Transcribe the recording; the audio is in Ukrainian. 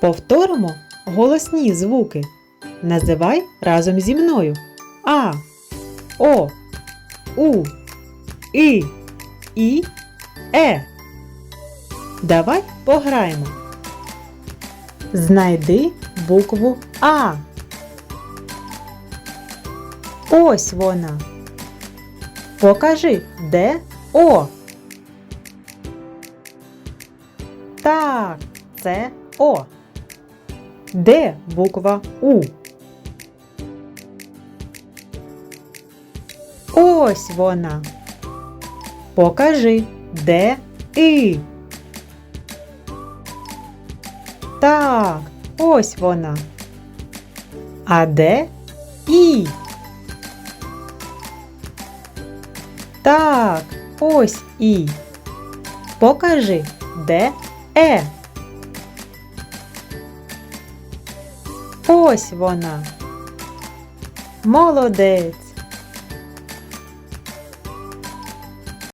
Повторимо голосні звуки. Називай разом зі мною А, О, У, І, І, Е. Давай пограємо. Знайди букву А. Ось вона. Покажи, де О. Так, це О. Де буква У? Ось вона. Покажи, де І. Так, ось вона. А де І? Так, ось І. Покажи, де Е. Ось вона. Молодець.